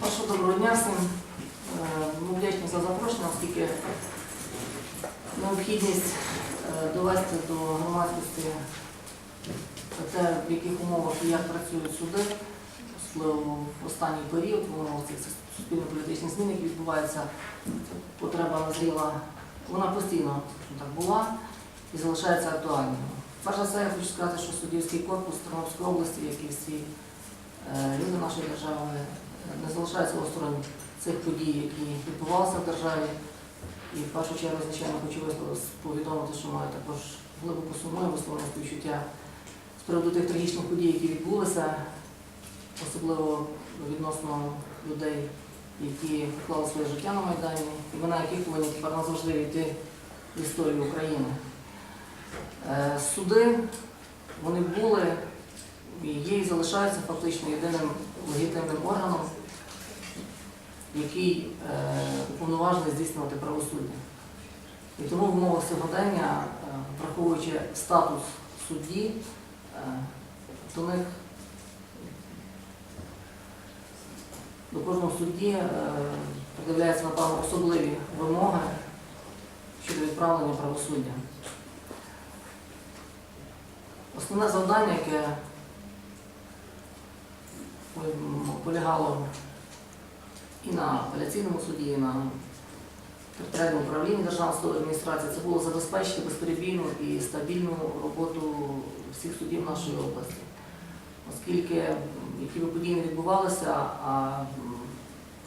Вашого доброго дня всім. Е, Ми вдячні за запрошення, оскільки необхідність е, довести до громадськості те, в яких умовах і як працюють суди, особливо в останній період, в цих суспільно-політичних змін, які відбуваються, потреба назріла, вона постійно так, була і залишається актуальною. Перш за все, я хочу сказати, що суддівський корпус Тернопільської області, як і всі е, люди нашої держави, не залишаються осторонь цих подій, які відбувалися в державі. І в першу чергу, звичайно, хочу повідомити, що маю також глибоку суму і висловлене співчуття з приводу тих трагічних подій, які відбулися, особливо відносно людей, які поклали своє життя на Майдані, імена яких повинні тепер назавжди війти в історію України. Е, Суди, вони були і є і залишаються фактично єдиним легітимним органом, який е, уповноважений здійснювати правосуддя. І тому в умовах сьогодення, е, враховуючи статус судді, е, до них до кожного судді придивляються, напевно, особливі вимоги щодо відправлення правосуддя. Основне завдання, яке полягало і на апеляційному суді, і на територіальному управлінні Державної судової адміністрації, це було забезпечити безперебійну і стабільну роботу всіх судів нашої області. Оскільки які би події не відбувалися, а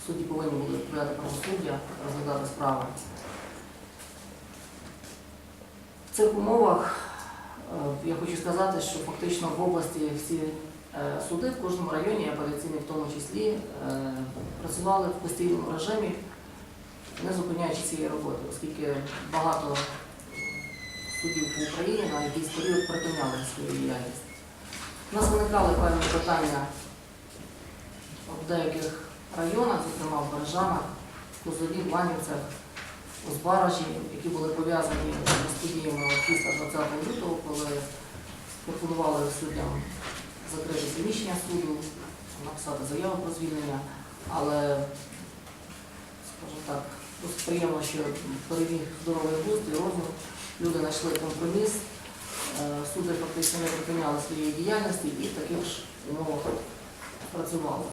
судді повинні були відповідати правосуддя, розглядати справи. В цих умовах е, я хочу сказати, що фактично в області всі суди в кожному районі, апеляційні в тому числі, е, працювали в постійному режимі, не зупиняючи цієї роботи, оскільки багато судів по Україні на якийсь період припиняли свою діяльність. У нас виникали певні питання в деяких районах, зокрема в Бережанах, Козові, Ланівцях, Озбаражі, які були пов'язані з подіями після 20 лютого, коли пропонували суддям закрити приміщення суду, написати заяву про звільнення, але, скажімо так, досить приємно, що переміг здоровий густ і розум, люди знайшли компроміс, Е, суди фактично не припиняли своєї діяльності і в таких ж умовах працювали.